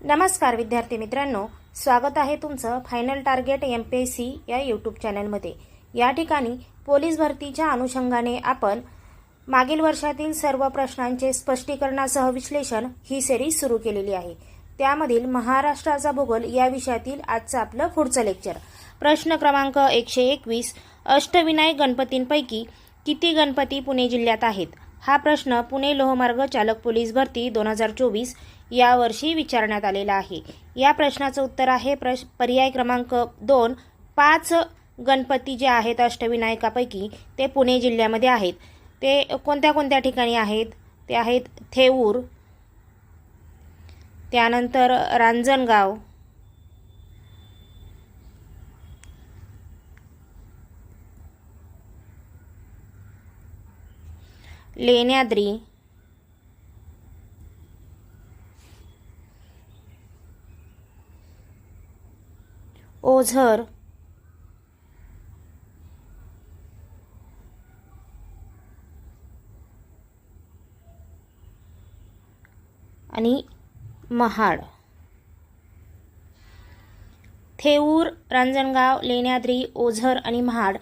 नमस्कार विद्यार्थी मित्रांनो. स्वागत आहे तुमचं final target M P S C या यूट्यूब चॅनलमध्ये या ठिकाणी पोलीस भरतीच्या अनुषंगाने आपण मागील वर्षातील सर्व प्रश्नांचे स्पष्टीकरणासह विश्लेषण ही सेरीज सुरू केलेली आहे. त्यामधील महाराष्ट्राचा भूगोल या विषयातील आजचं आपलं पुढचं लेक्चर प्रश्न क्रमांक एकशे एकवीस अष्टविनायक गणपतींपैकी किती गणपती पुणे जिल्ह्यात आहेत? हा प्रश्न पुणे लोहमार्ग चालक पोलीस भरती दोन हजार चोवीस यावर्षी विचारण्यात आलेला आहे. या प्रश्नाचं उत्तर आहे प्रश पर्याय क्रमांक दोन पाच गणपती जे आहेत अष्टविनायकापैकी ते पुणे जिल्ह्यामध्ये आहेत. ते कोणत्या कोणत्या ठिकाणी आहेत? ते आहेत थेऊर त्यानंतर रांजणगाव लेण्याद्री ओझर. आणि महाड. थेऊर रांजणगाव लेण्याद्री ओझर आणि महाड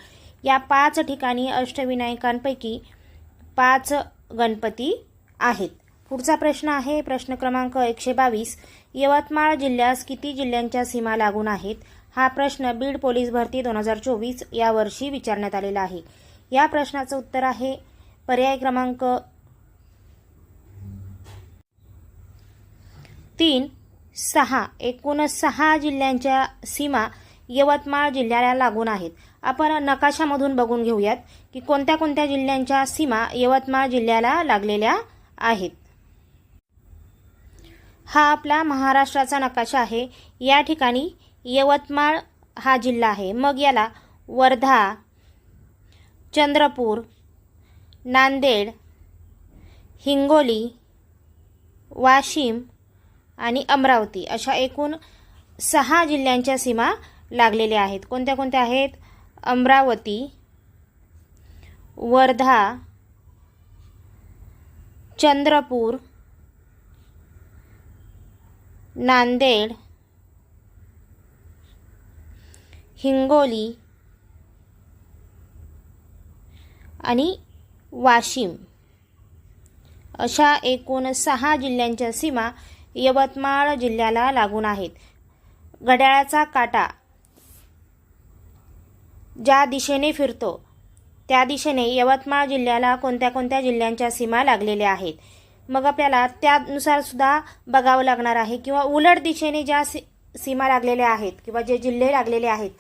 या पाच ठिकाणी अष्टविनायकांपैकी पाच गणपती आहेत. पुढचा प्रश्न आहे प्रश्न क्रमांक एकशे बावीस. यवतमाळ जिल्ह्यास किती जिल्ह्यांच्या सीमा लागून आहेत? हा प्रश्न बीड पोलीस भरती दोन हजार चोवीस या वर्षी विचारण्यात आलेला आहे. या प्रश्नाचं उत्तर आहे पर्याय क्रमांक तीन सहा. एकूण सहा जिल्ह्यांच्या सीमा यवतमाळ जिल्ह्याला लागून आहेत. आपण नकाशामधून बघून घेऊयात की कोणत्या कोणत्या जिल्ह्यांच्या सीमा यवतमाळ जिल्ह्याला लागलेल्या आहेत. हा आपला महाराष्ट्राचा नकाशा आहे. या ठिकाणी यवतमाळ हा जिल्हा आहे. मग याला वर्धा चंद्रपूर नांदेड हिंगोली वाशिम आणि अमरावती अशा एकूण सहा जिल्ह्यांच्या सीमा लागलेल्या आहेत. कोणत्या कोणत्या आहेत? अमरावती वर्धा चंद्रपूर नांदेड हिंगोली आणि वाशिम. अशा एकूण सहा जिल्ह्यांच्या सीमा यवतमाळ जिल्ह्याला लागून आहेत. घड्याळाचा काटा ज्या दिशेने फिरतो त्या दिशेने यवतमाळ जिल्ह्याला कोणत्या कोणत्या जिल्ह्यांच्या सीमा लागलेल्या आहेत? मग आपल्याला त्यानुसार सुद्धा बघावं लागणार आहे. किंवा उलट दिशेने ज्या सी सीमा लागलेल्या आहेत किंवा जे जिल्हे लागलेले आहेत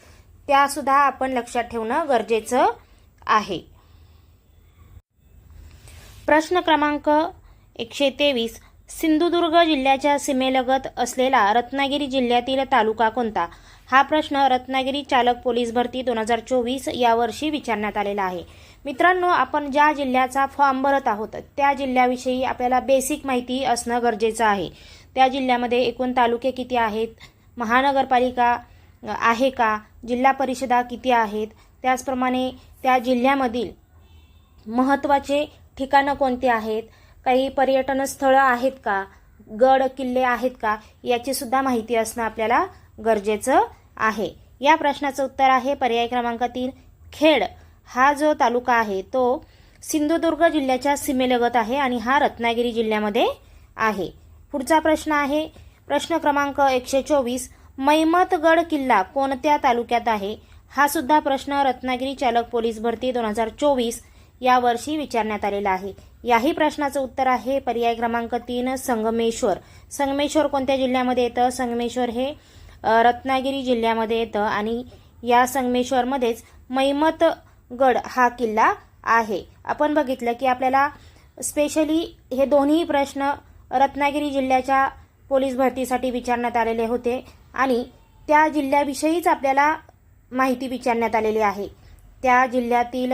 त्यासुद्धा आपण लक्षात ठेवणं गरजेचं आहे. प्रश्न क्रमांक एकशे तेवीस सिंधुदुर्ग जिल्ह्याच्या सीमेलगत असलेला रत्नागिरी जिल्ह्यातील तालुका कोणता? हा प्रश्न रत्नागिरी चालक पोलीस भरती दोन हजार चोवीस यावर्षी विचारण्यात आलेला आहे. मित्रांनो आपण ज्या जिल्ह्याचा फॉर्म भरत आहोत त्या जिल्ह्याविषयी आपल्याला बेसिक माहिती असणं गरजेचं आहे. त्या जिल्ह्यामध्ये एकूण तालुके किती आहेत? महानगरपालिका आहे का? जिल्हा परिषदा किती आहेत? त्याचप्रमाणे त्या जिल्ह्यामधील महत्त्वाचे ठिकाणं कोणती आहेत? काही पर्यटन स्थळं आहेत का? गड किल्ले आहेत का? याचीसुद्धा माहिती असणं आपल्याला गरजेचं आहे. या प्रश्नाचं उत्तर आहे पर्याय क्रमांक तीन खेड. हा जो तालुका आहे तो सिंधुदुर्ग जिल्ह्याच्या सीमेलगत आहे आणि हा रत्नागिरी जिल्ह्यामध्ये आहे. पुढचा प्रश्न आहे प्रश्न क्रमांक एकशे चोवीस मैमतगड किल्ला कोणत्या तालुक्यात आहे? हा सुद्धा प्रश्न रत्नागिरी चालक पोलीस भरती दोन हजार चोवीस या वर्षी विचारण्यात आलेला आहे. याही प्रश्नाचं उत्तर आहे पर्याय क्रमांक तीन संगमेश्वर. संगमेश्वर कोणत्या जिल्ह्यामध्ये येतं? संगमेश्वर हे रत्नागिरी जिल्ह्यामध्ये येतं आणि या संगमेश्वरमध्येच मैमतगड हा किल्ला आहे. आपण बघितलं की आपल्याला स्पेशली हे दोन्ही प्रश्न रत्नागिरी जिल्ह्याच्या पोलीस भरतीसाठी विचारण्यात आलेले होते. आणि त्या जिल्ह्याविषयीच आपल्याला माहिती विचारण्यात आलेली आहे. त्या जिल्ह्यातील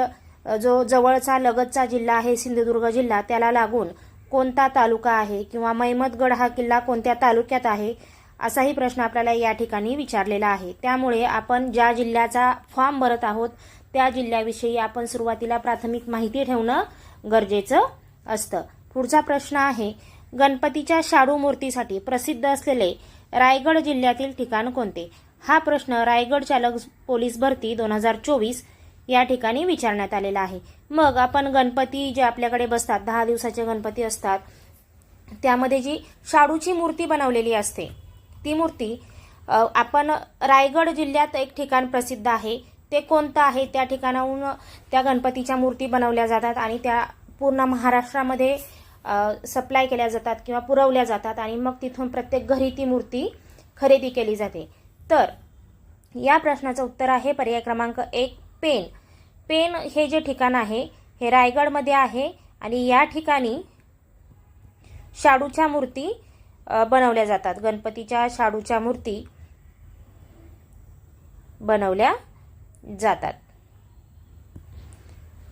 जो जवळचा लगतचा जिल्हा आहे सिंधुदुर्ग जिल्हा त्याला लागून कोणता तालुका आहे किंवा मैमतगड हा किल्ला कोणत्या तालुक्यात आहे असाही प्रश्न आपल्याला या ठिकाणी विचारलेला आहे. त्यामुळे आपण ज्या जिल्ह्याचा फॉर्म भरत आहोत त्या जिल्ह्याविषयी आपण सुरुवातीला प्राथमिक माहिती ठेवणं गरजेचं असतं. पुढचा प्रश्न आहे गणपतीच्या शाडू मूर्तीसाठी प्रसिद्ध असलेले रायगड जिल्ह्यातील ठिकाण कोणते? हा प्रश्न रायगड चालक पोलीस भरती दोन हजार चोवीस या ठिकाणी विचारण्यात आलेला आहे. मग आपण गणपती जे आपल्याकडे बसतात दहा दिवसाचे गणपती असतात त्यामध्ये जी शाडूची मूर्ती बनवलेली असते ती मूर्ती आपण रायगड जिल्ह्यात एक ठिकाण प्रसिद्ध आहे. ते कोणतं आहे? त्या ठिकाणाहून त्या गणपतीच्या मूर्ती बनवल्या जातात आणि त्या पूर्ण महाराष्ट्रामध्ये सप्लाय केल्या जातात किंवा पुरवल्या जातात आणि मग तिथून प्रत्येक घरी ती मूर्ती खरेदी केली जाते. तर या प्रश्नाचं उत्तर आहे पर्याय क्रमांक एक पेन पेन हे जे ठिकाण आहे हे रायगडमध्ये आहे आणि या ठिकाणी शाडूच्या मूर्ती बनवल्या जातात. गणपतीच्या शाडूच्या मूर्ती बनवल्या जातात.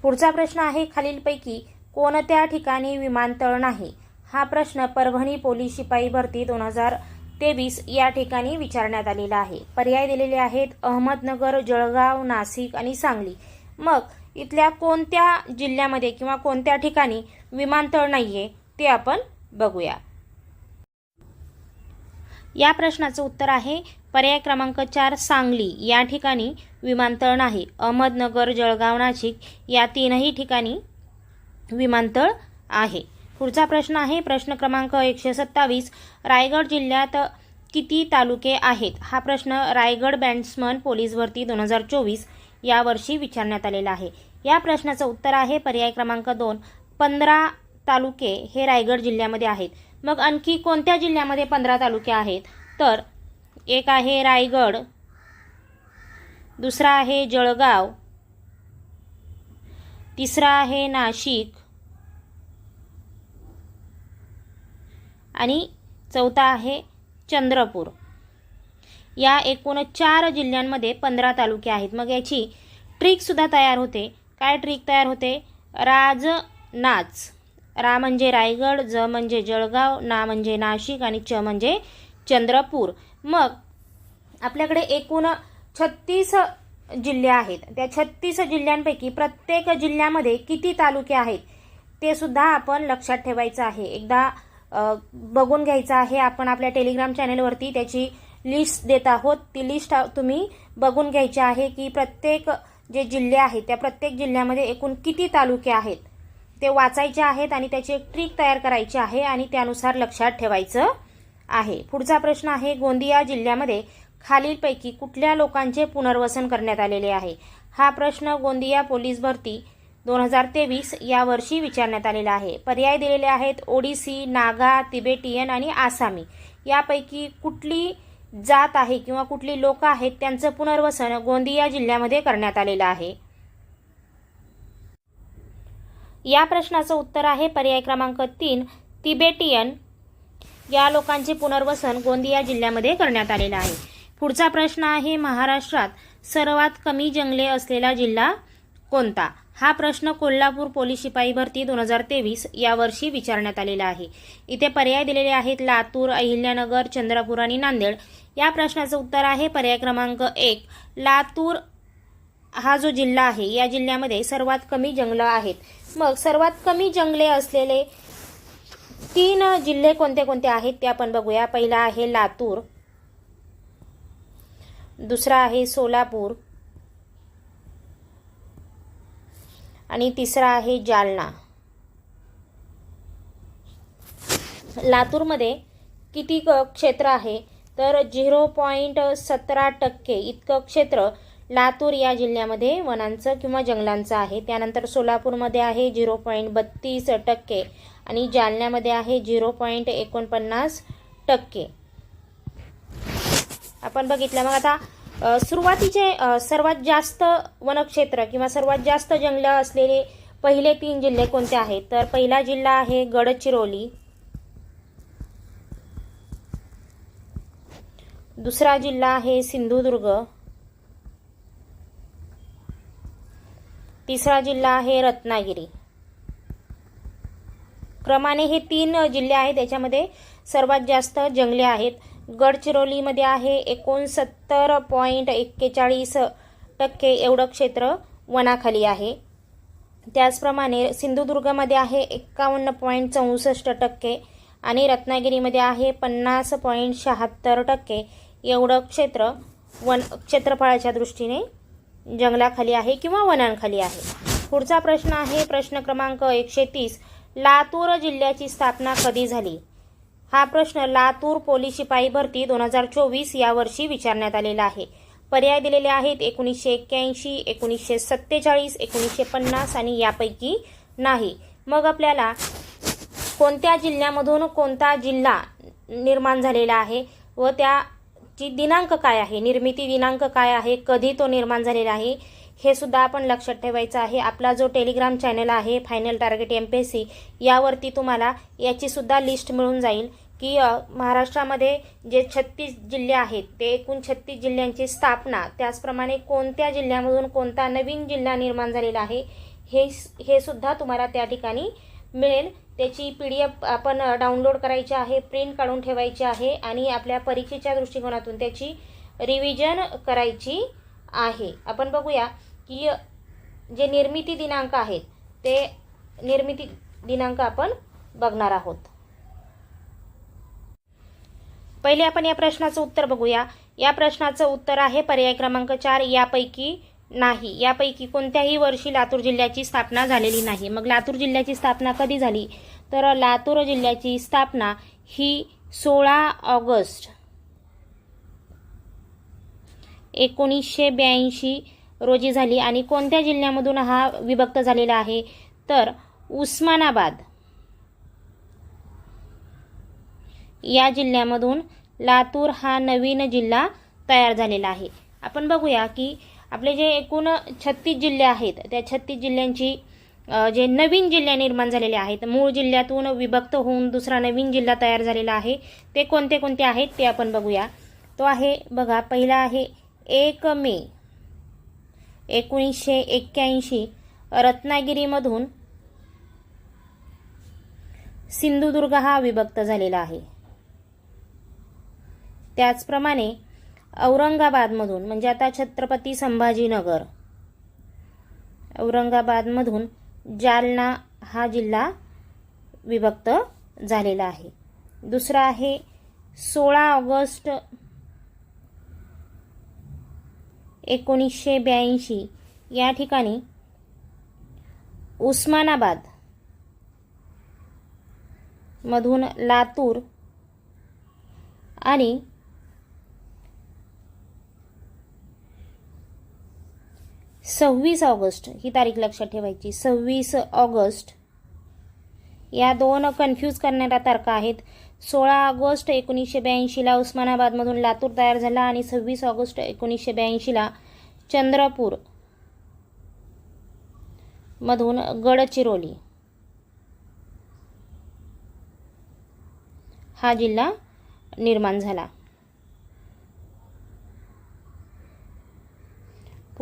पुढचा प्रश्न आहे खालीलपैकी कोणत्या ठिकाणी विमानतळ नाही? हा प्रश्न परभणी पोलीस शिपाई भरती दोन हजार तेवीस या ठिकाणी विचारण्यात आलेला आहे. पर्याय दिलेले आहेत अहमदनगर जळगाव नाशिक आणि सांगली. मग इथल्या कोणत्या जिल्ह्यामध्ये किंवा कोणत्या ठिकाणी विमानतळ नाहीये ते आपण बघूया. या प्रश्नाचं उत्तर आहे पर्याय क्रमांक चार सांगली. या ठिकाणी विमानतळ नाही. अहमदनगर जळगाव नाशिक या तीनही ठिकाणी विमानतळ आहे. पुढचा प्रश्न आहे प्रश्न क्रमांक एकशे सत्तावीस. रायगड जिल्ह्यात किती तालुके आहेत? हा प्रश्न रायगड बँड्समन पोलीस भरती दोन हजार चोवीस यावर्षी विचारण्यात आलेला आहे. या प्रश्नाचं उत्तर आहे पर्याय क्रमांक दोन पंधरा तालुके हे रायगड जिल्ह्यामध्ये आहेत. मग आणखी कोणत्या जिल्ह्यामध्ये पंधरा तालुके आहेत? तर एक आहे रायगड दुसरा आहे जळगाव तिसरा आहे नाशिक. आणि चौथा आहे चंद्रपूर. या एकूण चार जिल्ह्यांमध्ये पंधरा तालुके आहेत. मग याची ट्रिकसुद्धा तयार होते. काय ट्रिक तयार होते? राज नाच रा म्हणजे रायगड ज म्हणजे जळगाव ना म्हणजे नाशिक आणि च म्हणजे चंद्रपूर. मग आपल्याकडे एकूण छत्तीस जिल्हे आहेत. त्या छत्तीस जिल्ह्यांपैकी प्रत्येक जिल्ह्यामध्ये किती तालुके आहेत ते सुद्धा आपण लक्षात ठेवायचं आहे. एकदा बघून घ्यायचं आहे. आपण आपल्या टेलिग्राम चॅनलवरती त्याची लिस्ट देत आहोत. ती लिस्ट तुम्ही बघून घ्यायची आहे की प्रत्येक जे जिल्हे आहेत त्या प्रत्येक जिल्ह्यामध्ये एकूण किती तालुके आहेत ते वाचायचे आहेत आणि त्याची एक ट्रिक तयार करायची आहे आणि त्यानुसार लक्षात ठेवायचं आहे. पुढचा प्रश्न आहे गोंदिया जिल्ह्यामध्ये खालीलपैकी कुठल्या लोकांचे पुनर्वसन करण्यात आलेले आहे? हा प्रश्न गोंदिया पोलीस भरती दोन हजार तेवीस या वर्षी विचारण्यात आलेला आहे. पर्याय दिलेले आहेत ओडिसी नागा तिबेटियन आणि आसामी. यापैकी कुठली जात आहे किंवा कुठली लोक आहेत त्यांचं पुनर्वसन गोंदिया जिल्ह्यामध्ये करण्यात आलेलं आहे? या प्रश्नाचं उत्तर आहे पर्याय क्रमांक तीन तिबेटियन. या लोकांचे पुनर्वसन गोंदिया जिल्ह्यामध्ये करण्यात आलेलं आहे. पुढचा प्रश्न आहे महाराष्ट्रात सर्वात कमी जंगले असलेला जिल्हा कोणता? हा प्रश्न कोल्हापूर पोलीस शिपाई भरती दोन हजार तेवीस यावर्षी विचारण्यात आलेला आहे. इथे पर्याय दिलेले आहेत लातूर अहिल्यानगर चंद्रपूर आणि नांदेड. या प्रश्नाचं उत्तर आहे पर्याय क्रमांक एक. लातूर हा जो जिल्हा आहे या जिल्ह्यामध्ये सर्वात कमी जंगलं आहेत. मग सर्वात कमी जंगले असलेले तीन जिल्हे कोणते कोणते आहेत ते आपण बघूया. पहिला आहे लातूर दुसरा आहे सोलापूर. आणि तिसरा आहे जालना. लातूरमध्ये किती क- क्षेत्र आहे? तर झिरो पॉईंट सतरा टक्के इतकं क्षेत्र लातूर या जिल्ह्यामध्ये वनांचं किंवा जंगलांचं आहे. त्यानंतर सोलापूरमध्ये आहे झिरो पॉईंट बत्तीस टक्के आणि जालन्यामध्ये आहे झिरो पॉईंट एकोणपन्नास टक्के. आपण बघितलं. मग आता सुरुवातीचे सर्वात जास्त वनक्षेत्र किंवा सर्वात जास्त जंगलं असलेले पहिले तीन जिल्हे कोणते आहेत? तर पहिला जिल्हा आहे गडचिरोली. दुसरा जिल्हा आहे सिंधुदुर्ग. तिसरा जिल्हा आहे रत्नागिरी. क्रमाने हे तीन जिल्हे आहेत त्याच्यामध्ये सर्वात जास्त जंगले आहेत. गडचिरोलीमध्ये आहे. एकोणसत्तर पॉईंट एक्केचाळीस टक्के एवढं क्षेत्र वनाखाली आहे. त्याचप्रमाणे सिंधुदुर्गमध्ये आहे एक्कावन्न पॉईंट चौसष्ट टक्के आणि रत्नागिरीमध्ये आहे पन्नास पॉईंट शहात्तर टक्के एवढं क्षेत्र वन क्षेत्रफळाच्या दृष्टीने जंगलाखाली आहे किंवा वनांखाली आहे. पुढचा प्रश्न आहे प्रश्न क्रमांक एकशे तीस लातूर जिल्ह्याची स्थापना कधी झाली? हा प्रश्न लातूर पोलीस शिपाई भरती दोन हजार चोवीस यावर्षी विचारण्यात आलेला आहे. पर्याय दिलेले आहेत एकोणीसशे एक्क्याऐंशी एकोणीसशे सत्तेचाळीस एकोणीसशे पन्नास आणि यापैकी नाही. मग आपल्याला कोणत्या जिल्ह्यामधून कोणता जिल्हा निर्माण झालेला आहे व त्याची दिनांक काय आहे निर्मिती दिनांक काय आहे कधी तो निर्माण झालेला आहे हे सुद्धा आपण लक्षात ठेवायचं आहे. आपला जो टेलिग्राम चॅनल आहे final target M P S C यावरती तुम्हाला याची सुद्धा लिस्ट मिळून जाईल. की महाराष्ट्रामध्ये जे छत्तीस जिल्हे आहेत ते एकूण छत्तीस जिल्ह्यांची स्थापना त्याचप्रमाणे कोणत्या जिल्ह्यामधून कोणता नवीन जिल्हा निर्माण झालेला आहे हे हे सुद्धा तुम्हाला त्या ठिकाणी मिळेल. त्याची पी डी एफ आपण डाउनलोड करायची आहे प्रिंट काढून ठेवायची आहे आणि आपल्या परीक्षेच्या दृष्टिकोनातून त्याची रिव्हिजन करायची आहे. आपण बघूया की जे निर्मिती दिनांक आहेत ते निर्मिती दिनांक आपण बघणार आहोत. पहिले आपण या प्रश्नाचं उत्तर बघूया. या प्रश्नाचं उत्तर आहे पर्याय क्रमांक चार यापैकी नाही. यापैकी कोणत्याही वर्षी लातूर जिल्ह्याची स्थापना झालेली नाही. मग लातूर जिल्ह्याची स्थापना कधी झाली? तर लातूर जिल्ह्याची स्थापना ही सोळा ऑगस्ट एकोणीसशे ब्याऐंशी रोजी झाली. आणि कोणत्या जिल्ह्यामधून हा विभक्त झालेला आहे? तर उस्मानाबाद. या जिल्ह्यामधून लातूर हा नवीन जिल्हा तयार झालेला आहे. आपण बघूया की आपले जे एकूण छत्तीस जिल्हे आहेत त्या छत्तीस जिल्ह्यांची जे नवीन जिल्हे निर्माण झालेले आहेत मूळ जिल्ह्यातून विभक्त होऊन दुसरा नवीन जिल्हा तयार झालेला आहे ते कोणते कोणते आहेत ते आपण बघूया. तो आहे बघा पहिला आहे एक मे एकोणीसशे एक्क्याऐंशी रत्नागिरीमधून सिंधुदुर्ग हा विभक्त झालेला आहे. त्याचप्रमाणे औरंगाबादमधून म्हणजे आता छत्रपती संभाजीनगर औरंगाबादमधून जालना हा जिल्हा विभक्त झालेला आहे. दुसरा आहे सोळा ऑगस्ट एकोणीसशे ब्याऐंशी. या ठिकाणी उस्मानाबाद मधून लातूर आणि सव्वीस ऑगस्ट ही तारीख लक्षात ठेवायची सव्वीस ऑगस्ट. या दोन कन्फ्यूज करणाऱ्या तारखा आहेत. सोळा ऑगस्ट एकोणीसशे ब्याऐंशीला उस्मानाबादमधून लातूर तयार झाला आणि सव्वीस ऑगस्ट एकोणीसशे ब्याऐंशीला चंद्रपूर मधून गडचिरोली. हा जिल्हा निर्माण झाला.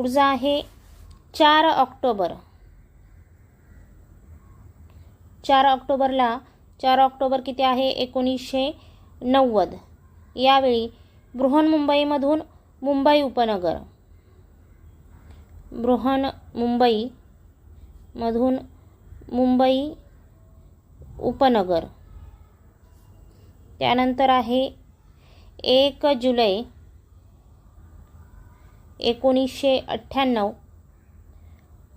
पुढचा आहे चार ऑक्टोबर. चार ऑक्टोबरला चार ऑक्टोबर किती आहे? एकोणीसशे नव्वद. यावेळी बृहन्मुंबईमधून मुंबई उपनगर. बृहन मुंबई मधून मुंबई उपनगर. त्यानंतर आहे एक जुलै एकोणीसशे अठ्ठ्याण्णव.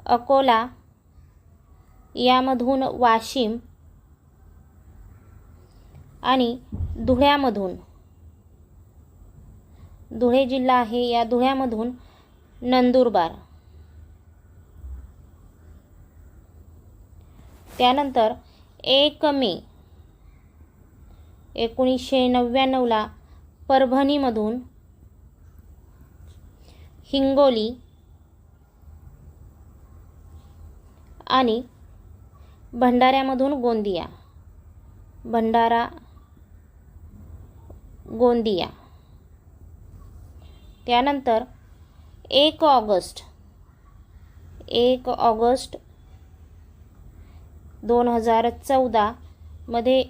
अकोला यामधून वाशिम आणि धुळ्यामधून. धुळे जिल्हा आहे या धुळ्यामधून नंदुरबार. त्यानंतर एक मे एकोणीसशे नव्याण्णवला परभणीमधून हिंगोली आणि भंडाऱ्यामधून गोंदिया. भंडारा गोंदिया. त्यानंतर एक ऑगस्ट एक ऑगस्ट दोन हजार चौदामध्ये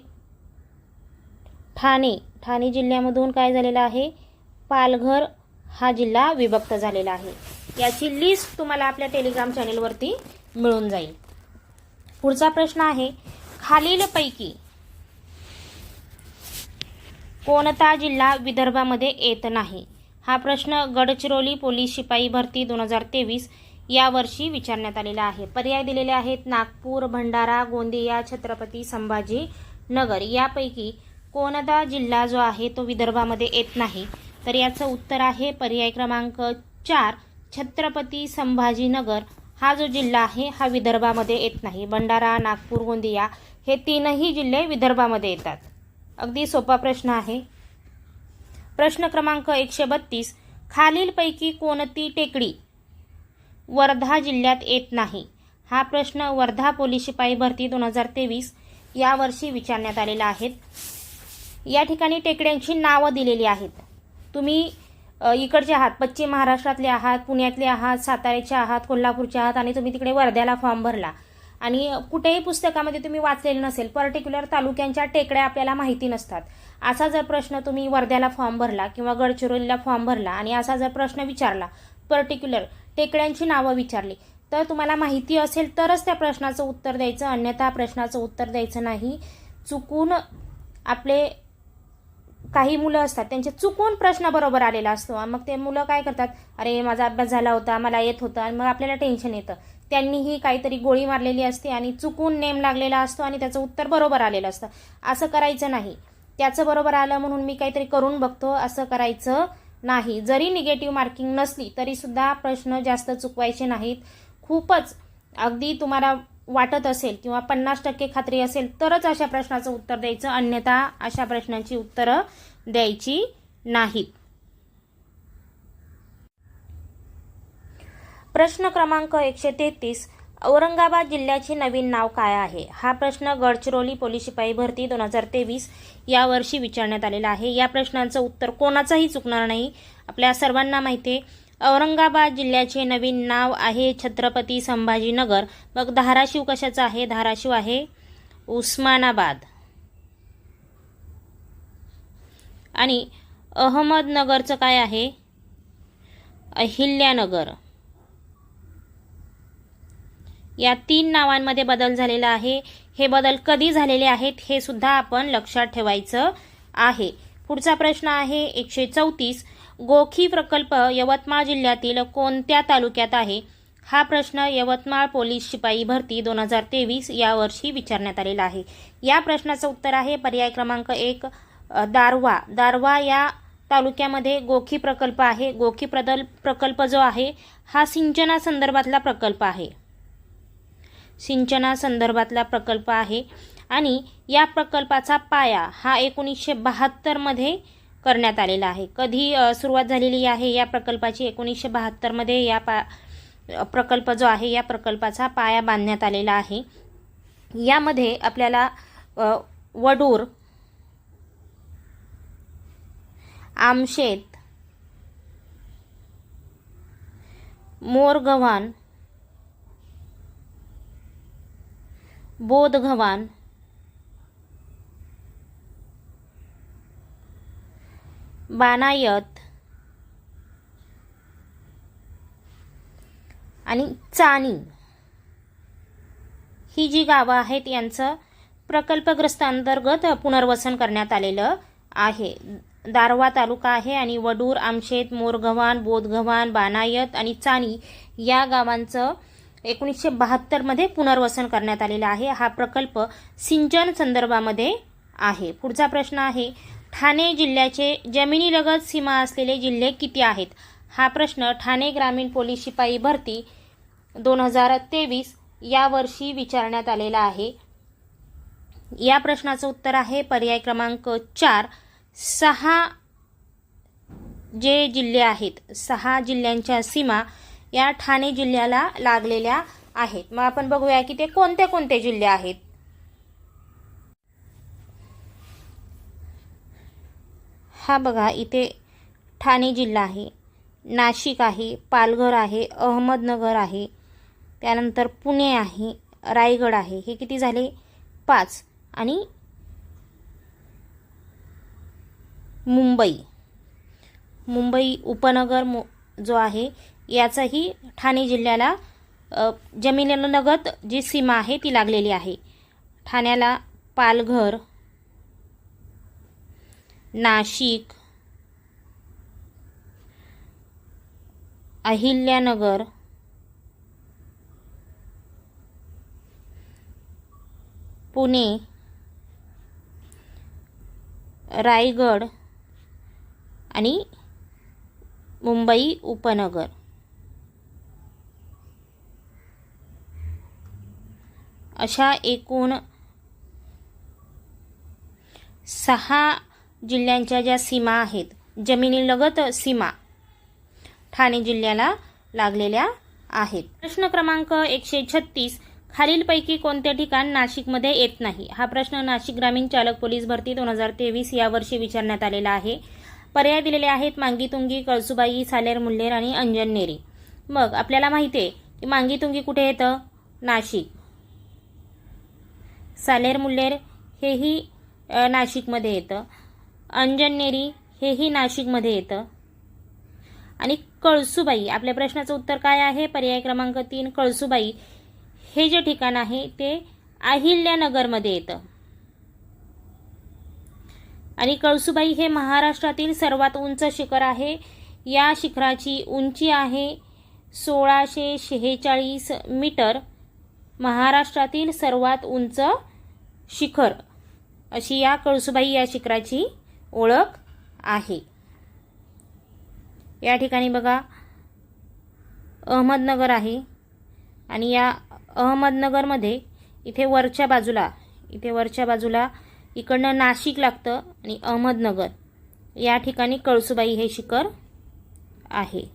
ठाणे ठाणे जिल्ह्यामधून काय झालेलं आहे? पालघर हा जिल्हा विभक्त झालेला आहे. याची लिस्ट तुम्हाला आपल्या टेलिग्राम चॅनेलवरती मिळून जाईल. पुढचा प्रश्न आहे खालीलपैकी कोणता जिल्हा विदर्भामध्ये येत नाही? हा प्रश्न गडचिरोली पोलीस शिपाई भरती दोन हजार तेवीस यावर्षी विचारण्यात आलेला आहे. पर्याय दिलेले आहेत नागपूर भंडारा गोंदिया छत्रपती संभाजी नगर यापैकी कोणता जिल्हा जो आहे तो विदर्भामध्ये येत नाही? तर याचं उत्तर आहे पर्याय क्रमांक चार छत्रपती संभाजीनगर. हा जो जिल्हा आहे हा विदर्भामध्ये येत नाही. भंडारा नागपूर गोंदिया हे तीनही जिल्हे विदर्भामध्ये येतात. अगदी सोपा प्रश्न आहे. प्रश्न क्रमांक एकशे बत्तीस खालीलपैकी कोणती टेकडी वर्धा जिल्ह्यात येत नाही? हा प्रश्न वर्धा पोलीस शिपाई भरती दोन हजार तेवीस यावर्षी विचारण्यात आलेला आहे. या ठिकाणी टेकड्यांची नावं दिलेली आहेत. तुम्ही इकडचे आहात पश्चिम महाराष्ट्रातले आहात पुण्यातले आहात साताऱ्याचे आहात कोल्हापूरचे आहात आणि तुम्ही तिकडे वर्ध्याला फॉर्म भरला. आणि कुठेही पुस्तकामध्ये तुम्ही वाचलेलं नसेल पर्टिक्युलर तालुक्यांच्या टेकड्या आपल्याला माहिती नसतात. असा जर प्रश्न तुम्ही वर्ध्याला फॉर्म भरला किंवा गडचिरोलीला फॉर्म भरला आणि असा जर प्रश्न विचारला पर्टिक्युलर टेकड्यांची नावं विचारली तर तुम्हाला माहिती असेल तरच त्या प्रश्नाचं उत्तर द्यायचं अन्यथा प्रश्नाचं उत्तर द्यायचं नाही. चुकून आपले काही मुलं असतात त्यांचे चुकून प्रश्न बरोबर आलेला असतो. मग ते मुलं काय करतात? अरे माझा अभ्यास झाला होता मला येत होतं. आणि मग आपल्याला टेन्शन येतं. त्यांनीही काहीतरी गोळी मारलेली असते आणि चुकून नेम लागलेला असतो आणि त्याचं उत्तर बरोबर आलेलं असतं. असं करायचं नाही. त्याचं बरोबर आलं म्हणून मी काहीतरी करून बघतो. असं करायचं नाही. जरी निगेटिव्ह मार्किंग नसली तरीसुद्धा प्रश्न जास्त चुकवायचे नाहीत. खूपच अगदी तुम्हाला वाटत असेल किंवा पन्नास टक्के खात्री असेल तरच अशा प्रश्नाचं उत्तर द्यायचं. अन्यथा अशा प्रश्नांची उत्तरं द्यायची नाहीत. प्रश्न क्रमांक एकशे तेहतीस. औरंगाबाद जिल्ह्याचे नवीन नाव काय आहे? हा प्रश्न गडचिरोली पोलीस शिपाई भरती दोन हजार तेवीस या वर्षी विचारण्यात आलेला आहे. या प्रश्नाचं उत्तर कोणाचंही चुकणार नाही. आपल्या सर्वांना माहिती आहे औरंगाबाद जिल्ह्याचे नवीन नाव आहे छत्रपती संभाजीनगर. मग धाराशिव कशाचं आहे? धाराशिव आहे उस्मानाबाद. आणि अहमदनगरचं काय आहे? अहिल्यानगर. या तीन नावांमध्ये बदल झालेला आहे. हे बदल कधी झालेले आहेत हे सुद्धा आपण लक्षात ठेवायचं आहे. पुढचा प्रश्न आहे एकशे चौतीस. गोखी प्रकल्प यवतमाळ जिल्ह्यातील कोणत्या तालुक्यात आहे? हा प्रश्न यवतमाळ पोलीस शिपाई भरती दोन हजार तेवीस यावर्षी विचारण्यात आलेला आहे. या प्रश्नाचं उत्तर आहे पर्याय क्रमांक एक दारवा दारवा या तालुक्यामध्ये गोखी प्रकल्प आहे. गोखी प्रदल प्रकल्प जो आहे हा सिंचनासंदर्भातला प्रकल्प आहे. सिंचनासंदर्भातला प्रकल्प आहे आणि या प्रकल्पाचा पाया हा एकोणीसशे बहात्तरमध्ये करण्यात आलेला आहे. कधी सुरुवात झालेली आहे या प्रकल्पाची? एकोणीसशे बहात्तरमध्ये या पा प्रकल्प जो आहे या प्रकल्पाचा पाया बांधण्यात आलेला आहे. यामध्ये आपल्याला वडूर आमशेत मोरगव्हाण बोधगव्हाण बानायत आणि चानी. ही जी गावं आहेत यांचं प्रकल्पग्रस्त अंतर्गत पुनर्वसन करण्यात आलेलं आहे. दारवा तालुका आहे आणि वडूर आमशेत मोरगव्हाण बोधगव्हाण बानायत आणि चाणी या गावांचं एकोणीसशे बहात्तरमध्ये पुनर्वसन करण्यात आलेलं आहे. हा प्रकल्प सिंचन संदर्भामध्ये आहे. पुढचा प्रश्न आहे ठाणे जिल्ह्याचे जमिनीलगत सीमा असलेले जिल्हे किती आहेत? हा प्रश्न ठाणे ग्रामीण पोलीस शिपाई भरती दोन हजार तेवीस यावर्षी विचारण्यात आलेला आहे. या प्रश्नाचं उत्तर आहे पर्याय क्रमांक चार. सहा जे जिल्हे आहेत सहा जिल्ह्यांच्या सीमा या ठाणे जिल्ह्याला लागलेल्या आहेत. मग आपण बघूया की ते कोणते कोणते जिल्हे आहेत? हा बघा इथे ठाणे जिल्हा आहे नाशिक आहे पालघर आहे अहमदनगर आहे त्यानंतर पुणे आहे रायगड आहे. हे किती झाले? पाच. आणि मुंबई. मुंबई उपनगर मु जो आहे याचाही ठाणे जिल्ह्याला जमिनीलगत जी सीमा आहे ती लागलेली आहे. ठाण्याला पालघर नाशिक अहिल्यानगर पुणे रायगड आणि मुंबई उपनगर. अशा एकूण सहा जिल्ह्यांच्या ज्या सीमा आहेत जमिनीलगत सीमा ठाणे जिल्ह्याला लागलेल्या आहेत. प्रश्न क्रमांक एकशे छत्तीस खालीलपैकी कोणते ठिकाण नाशिकमध्ये येत नाही? हा प्रश्न नाशिक ग्रामीण चालक पोलीस भरती दोन हजार तेवीस या वर्षी विचारण्यात आलेला आहे. पर्याय दिलेले आहेत मांगीतुंगी कळसुबाई सालेर मुल्हेर आणि अंजननेरी मग आपल्याला माहिती आहे की मांगीतुंगी कुठे येतं? नाशिक. सालेर मुल्हेर हेही नाशिकमध्ये येतं. अंजनेरी हेही नाशिकमध्ये येतं. आणि कळसुबाई आपल्या प्रश्नाचं उत्तर काय आहे? पर्याय क्रमांक तीन कळसुबाई. हे जे ठिकाण आहे ते अहिल्यानगरमध्ये येतं. आणि कळसुबाई हे महाराष्ट्रातील सर्वात उंच शिखर आहे. या शिखराची उंची आहे सोळाशे शेहेचाळीस मीटर. महाराष्ट्रातील सर्वात उंच शिखर. अशी या कळसुबाई या शिखराची ओळख आहे. या ठिकाणी बघा अहमदनगर आहे आणि या अहमदनगरमध्ये इथे वरच्या बाजूला इथे वरच्या बाजूला इकडनं नाशिक लागतं आणि अहमदनगर. या ठिकाणी कळसुबाई हे शिखर आहे.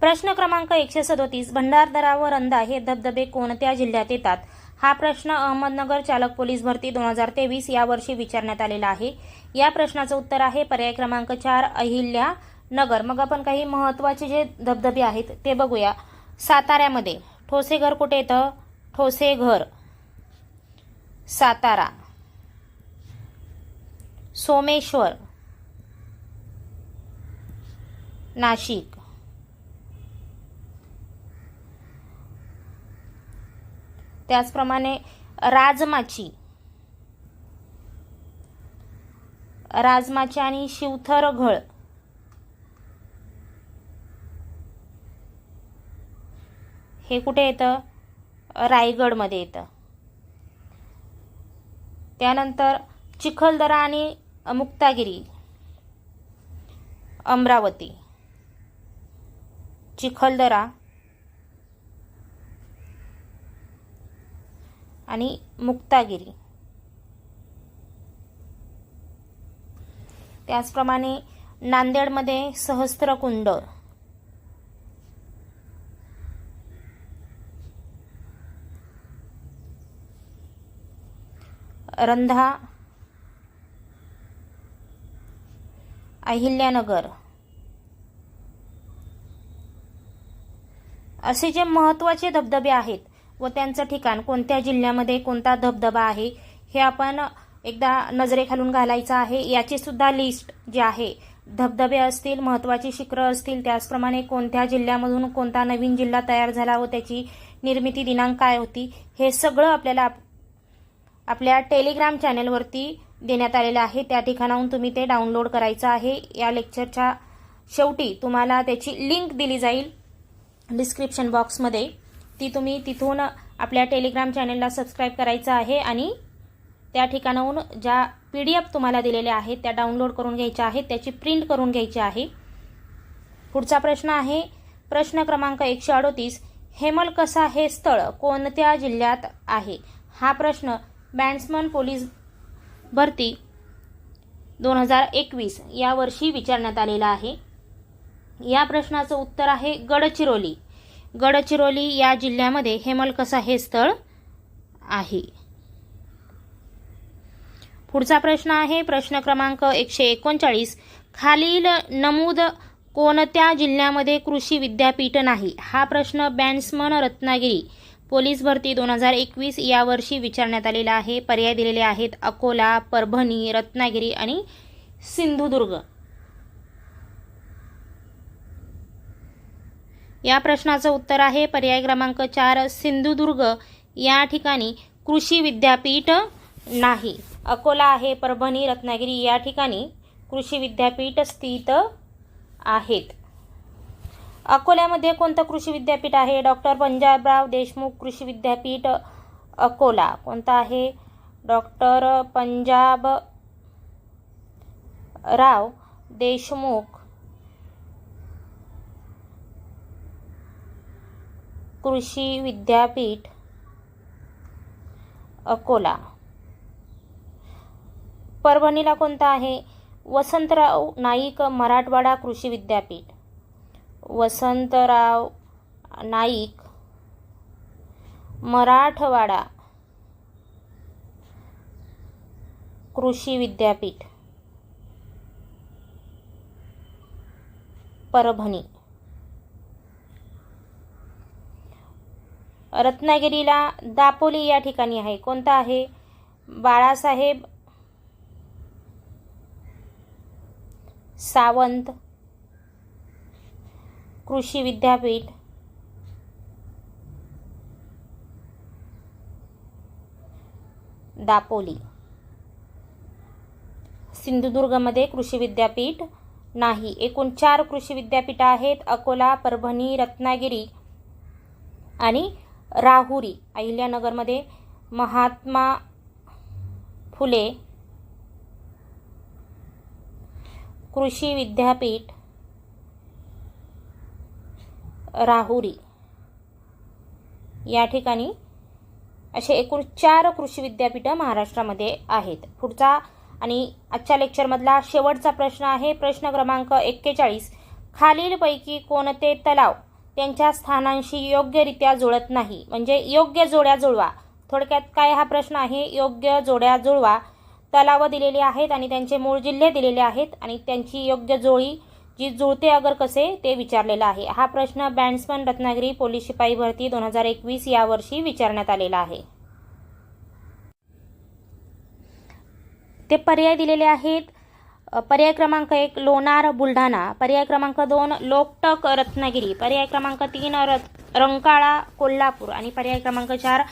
प्रश्न क्रमांक एकशे सदोतीस भंडारदरा व रंधा हे धबधबे कोणत्या जिल्ह्यात येतात? हा प्रश्न अहमदनगर चालक पोलीस भरती दोन हजार तेवीस या वर्षी विचारण्यात आलेला आहे. या प्रश्नाचं उत्तर आहे पर्याय क्रमांक चार अहिल्या नगर. मग आपण काही महत्त्वाचे जे धबधबे आहेत ते बघूया. साताऱ्यामध्ये ठोसेघर कुठे येतं? ठोसेघर. सातारा. सोमेश्वर. नाशिक. त्याचप्रमाणे राजमाची. राजमाची आणि शिवथरघळ हे कुठे येतं? रायगडमध्ये येतं. त्यानंतर चिखलदरा आणि मुक्तागिरी. अमरावती. चिखलदरा आणि मुक्तागिरी. त्याचप्रमाणे नांदेडमध्ये सहस्त्रकुंड. रंधा. अहिल्यानगर. असे जे महत्त्वाचे धबधबे आहेत व त्यांचं ठिकाण कोणत्या जिल्ह्यामध्ये कोणता धबधबा आहे हे आपण एकदा नजरेखालून घालायचं आहे. याची सुद्धा लिस्ट जी आहे धबधबे असतील महत्त्वाची शिखरं असतील त्याचप्रमाणे कोणत्या जिल्ह्यामधून कोणता नवीन जिल्हा तयार झाला व त्याची निर्मिती दिनांक काय होती हे सगळं आपल्याला आप- आपल्या टेलिग्राम चॅनेलवरती देण्यात आलेलं आहे. त्या ठिकाणाहून तुम्ही ते डाउनलोड करायचं आहे. या लेक्चरच्या शेवटी तुम्हाला त्याची लिंक दिली जाईल डिस्क्रिप्शन बॉक्समध्ये ती तुम्ही तिथून आपल्या टेलिग्राम चॅनलला सबस्क्राईब करायचं आहे आणि त्या ठिकाणाहून ज्या पी डी एफ तुम्हाला दिलेल्या आहेत त्या डाउनलोड करून घ्यायच्या आहेत त्याची प्रिंट करून घ्यायची आहे. पुढचा प्रश्न आहे प्रश्न क्रमांक एकशे अडोतीस हेमलकसा हे स्थळ कोणत्या जिल्ह्यात आहे? हा प्रश्न बॅट्समन पोलीस भरती दोन हजार एकवीस या वर्षी विचारण्यात आलेला आहे. या प्रश्नाचं उत्तर आहे गडचिरोली. गडचिरोली या जिल्ह्यामध्ये हेमलकसा हे स्थळ आहे. पुढचा प्रश्न आहे प्रश्न क्रमांक एकशे एकोणचाळीस. खालील नमूद कोणत्या जिल्ह्यामध्ये कृषी विद्यापीठ नाही? हा प्रश्न बॅट्समन रत्नागिरी पोलीस भरती दोन हजार एकवीस यावर्षी विचारण्यात आलेला आहे. पर्याय दिलेले आहेत अकोला परभणी रत्नागिरी आणि सिंधुदुर्ग. या प्रश्नाचं उत्तर आहे. पर्याय क्रमांक चार सिंधुदुर्ग. या ठिकाणी कृषी विद्यापीठ नाही. अकोला आहे परभणी रत्नागिरी या ठिकाणी कृषी विद्यापीठ स्थित आहेत. अकोल्यामध्ये कोणतं कृषी विद्यापीठ आहे? डॉक्टर पंजाबराव देशमुख कृषी विद्यापीठ अकोला. कोणतं आहे? डॉक्टर पंजाब राव देशमुख कृषी विद्यापीठ अकोला. परभणीला कोणता आहे? वसंतराव नाईक मराठवाडा कृषी विद्यापीठ. वसंतराव नाईक मराठवाडा कृषी विद्यापीठ. परभणी. रत्नागिरीला दापोली या ठिकाणी आहे. कोणता आहे? बाळासाहेब सावंत कृषी विद्यापीठ. दापोली. सिंधुदुर्गमध्ये कृषी विद्यापीठ नाही. एकूण चार कृषी विद्यापीठ आहेत. अकोला परभणी रत्नागिरी आणि राहुरी अहिल्यानगरमध्ये महात्मा फुले कृषी विद्यापीठ राहुरी. या ठिकाणी असे एकूण चार कृषी विद्यापीठं महाराष्ट्रामध्ये आहेत. पुढचा आणि आजच्या लेक्चरमधला शेवटचा प्रश्न आहे. प्रश्न क्रमांक एक्केचाळीस. खालीलपैकी कोणते तलाव त्यांच्या स्थानांशी योग्यरित्या जुळत नाही. म्हणजे योग्य जोड्या जुळवा. थोडक्यात काय हा प्रश्न आहे? योग्य जोड्या जुळवा. तलाव दिलेले आहेत आणि त्यांचे मूळ जिल्हे दिलेले आहेत आणि त्यांची योग्य जोडी जी जुळते अगर कसे ते विचारलेलं आहे. हा प्रश्न बँड्समन रत्नागिरी पोलीस शिपाई भरती दोन हजार एकवीस यावर्षी विचारण्यात आलेला आहे. ते पर्याय दिलेले आहेत. पर्याय क्रमांक एक लोणार बुलढाणा. पर्याय क्रमांक दोन लोकटक रत्नागिरी. पर्याय क्रमांक तीन रत रंकाळा कोल्हापूर. आणि पर्याय क्रमांक चार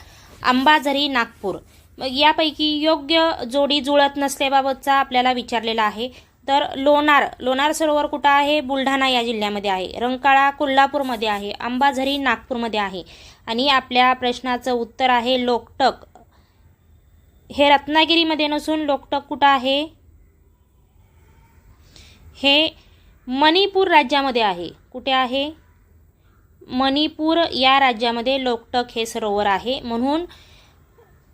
अंबाझरी नागपूर. मग यापैकी योग्य जोडी जुळत नसल्याबाबतचा आपल्याला विचारलेला आहे. तर लोणार लोणार सरोवर कुठं आहे? बुलढाणा या जिल्ह्यामध्ये आहे. रंकाळा कोल्हापूरमध्ये आहे. अंबाझरी नागपूरमध्ये आहे. आणि आपल्या प्रश्नाचं उत्तर आहे लोकटक. हे रत्नागिरीमध्ये नसून लोकटक कुठं आहे? हे मणिपूर राज्यामध्ये आहे. कुठे आहे? मणिपूर या राज्यामध्ये लोकटक हे सरोवर आहे. म्हणून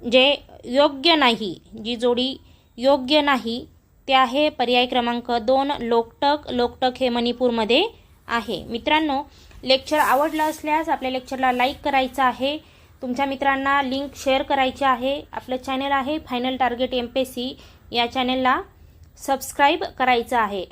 जे योग्य नाही जी जोडी योग्य नाही ते आहे पर्याय क्रमांक दोन लोकटक. लोकटक हे मणिपूरमध्ये आहे. मित्रांनो लेक्चर आवडलं असल्यास आपल्या लेक्चरला लाईक करायचं आहे. तुमच्या मित्रांना लिंक शेअर करायची आहे. आपलं चॅनल आहे final target M P C या चॅनलला सबस्क्राईब करायचं आहे.